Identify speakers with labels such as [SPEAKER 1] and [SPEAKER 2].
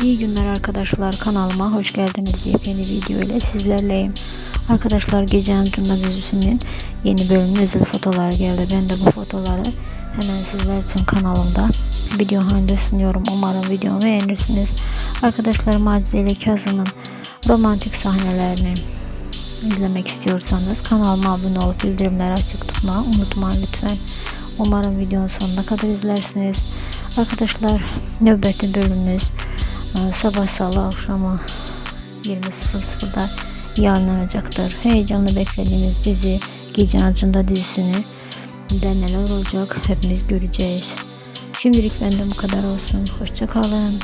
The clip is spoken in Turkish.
[SPEAKER 1] İyi günler arkadaşlar kanalıma hoş geldiniz yepyeni video ile sizlerleyim. Arkadaşlar Gece Ancunda dizisinin yeni bölümüne özel fotolar geldi. Ben de bu fotoları hemen sizler için kanalımda video halinde sunuyorum. Umarım videomu beğenirsiniz. Arkadaşlar Macide ile Kazım'ın romantik sahnelerini izlemek istiyorsanız kanalıma abone olup bildirimleri açık tutmayı unutmayın lütfen. Umarım videonun sonuna kadar izlersiniz. Arkadaşlar nöbetli bölümümüz sabah salı akşamı 20.00'da yayınlanacaktır. Heyecanlı beklediğimiz dizi Gece Acında dizisini de neler olacak hepimiz göreceğiz. Şimdilik benden bu kadar olsun. Hoşçakalın.